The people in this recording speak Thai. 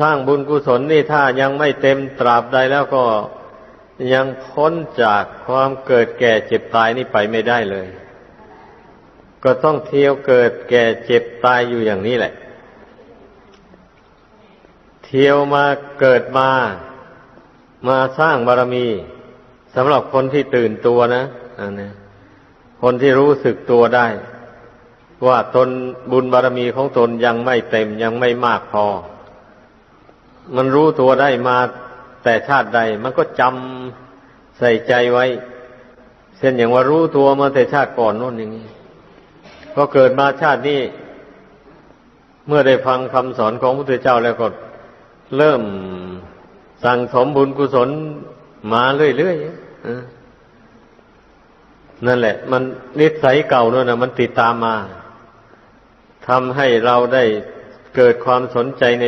สร้างบุญกุศลนี่ถ้ายังไม่เต็มตราบใดแล้วก็ยังพ้นจากความเกิดแก่เจ็บตายนี่ไปไม่ได้เลย ก็ต้องเที่ยวเกิดแก่เจ็บตายอยู่อย่างนี้แหละ เที่ยวมาเกิดมา มาสร้างบารมีสำหรับคนที่ตื่นตัวนะอันนี้คนที่รู้สึกตัวได้ ว่าตนบุญบารมีของตนยังไม่เต็มยังไม่มากพอ มันรู้ตัวได้มาแต่ชาติใด มันก็จำใส่ใจไว้เช่นอย่างว่ารู้ตัวมาแต่ชาติก่อนโน่นอย่างนี้พอเกิดมาชาตินี้ เมื่อได้ฟังคำสอนของพระพุทธเจ้าแล้วก็เริ่มสั่งสมบุญกุศลมาเรื่อยๆนั่นแหละ มันนิสัยเก่านั่นนะมันติดตามมาทำให้เราได้เกิดความสนใจใน